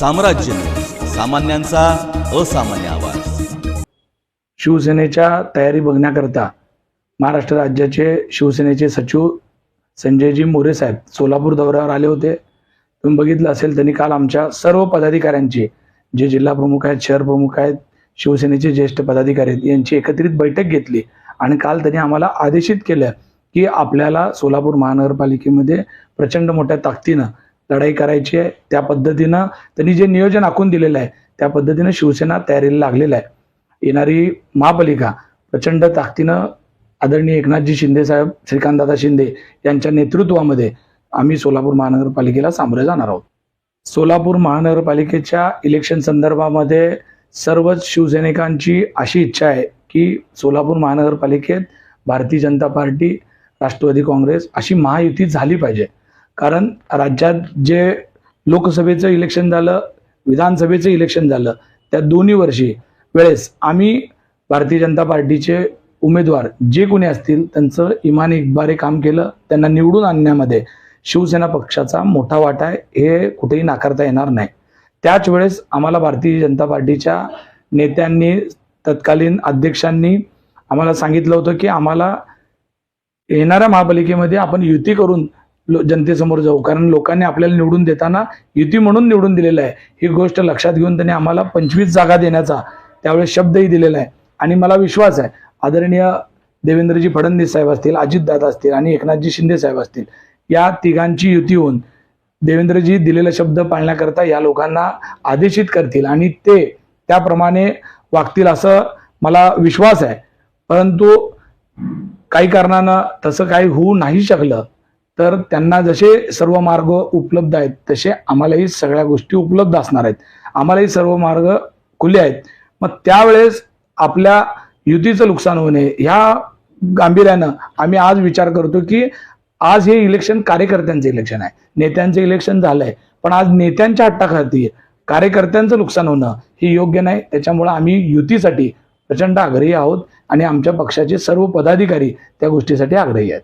साम्राज्य. सामान्यांचा असामान्य आवाज. शिवसेनेच्या तयारी बघण्याकरता महाराष्ट्र राज्याचे शिवसेनेचे सचिव संजयजी मोरे साहेब सोलापूर दौऱ्यावर आले होते. तुम्ही बघितलं असेल त्यांनी काल आमच्या सर्व पदाधिकाऱ्यांची जे जिल्हा प्रमुख आहेत शहर प्रमुख आहेत शिवसेनेचे ज्येष्ठ पदाधिकारी आहेत यांची एकत्रित बैठक घेतली आणि काल त्यांनी आम्हाला आदेशित केलं की आपल्याला सोलापूर महानगरपालिकेमध्ये प्रचंड मोठ्या ताकदीनं लढाई करायची आहे. त्या पद्धतीनं त्यांनी जे नियोजन आखून दिलेलं आहे त्या पद्धतीनं शिवसेना तयारीला लागलेलं आहे. येणारी महापालिका प्रचंड ताकदीनं आदरणीय एकनाथजी शिंदे साहेब श्रीकांतदादा शिंदे यांच्या नेतृत्वामध्ये आम्ही सोलापूर महानगरपालिकेला सामोरे जाणार आहोत. सोलापूर महानगरपालिकेच्या इलेक्शन संदर्भामध्ये सर्वच शिवसैनिकांची अशी इच्छा आहे की सोलापूर महानगरपालिकेत भारतीय जनता पार्टी राष्ट्रवादी काँग्रेस अशी महायुती झाली पाहिजे. कारण राज्यात जे लोकसभेचं इलेक्शन झालं विधानसभेचं इलेक्शन झालं त्या दोन्ही वर्षी वेळेस आम्ही भारतीय जनता पार्टीचे उमेदवार जे कोणी असतील त्यांचं इमान इकबारे काम केलं त्यांना निवडून आणण्यामध्ये शिवसेना पक्षाचा मोठा वाटा आहे हे कुठेही नाकारता येणार नाही. त्याच वेळेस आम्हाला भारतीय जनता पार्टीच्या नेत्यांनी तत्कालीन अध्यक्षांनी आम्हाला सांगितलं होतं की आम्हाला येणाऱ्या महापालिकेमध्ये आपण युती करून जनतेसमोर जाऊ. कारण लोकांनी आपल्याला निवडून देताना युती म्हणून निवडून दिलेलं आहे. ही गोष्ट लक्षात घेऊन त्यांनी आम्हाला पंचवीस जागा देण्याचा त्यावेळेस शब्दही दिलेला आहे. आणि मला विश्वास आहे आदरणीय देवेंद्रजी फडणवीस साहेब असतील अजितदादा असतील आणि एकनाथजी शिंदे साहेब असतील या तिघांची युती होऊन देवेंद्रजी दिलेला शब्द पाळण्याकरता या लोकांना आदेशित करतील. आणि ते त्याप्रमाणे वागतील असं मला विश्वास आहे. परंतु काही कारणानं तसं काही होऊ नाही शकलं. तर त्यांना जसे सर्व मार्ग उपलब्ध आहेत तसे आम्हालाही सगळ्या गोष्टी उपलब्ध असणार आहेत. आम्हालाही सर्व मार्ग खुले आहेत. मग त्यावेळेस आपल्या युतीचं नुकसान होणे ह्या गांभीर्यानं आम्ही आज विचार करतो की आज हे इलेक्शन कार्यकर्त्यांचं इलेक्शन आहे. नेत्यांचं इलेक्शन झालंय पण आज नेत्यांच्या हट्टाखाती कार्यकर्त्यांचं नुकसान होणं हे योग्य नाही. त्याच्यामुळं आम्ही युतीसाठी प्रचंड आग्रही आहोत आणि आमच्या पक्षाचे सर्व पदाधिकारी त्या गोष्टीसाठी आग्रही आहेत.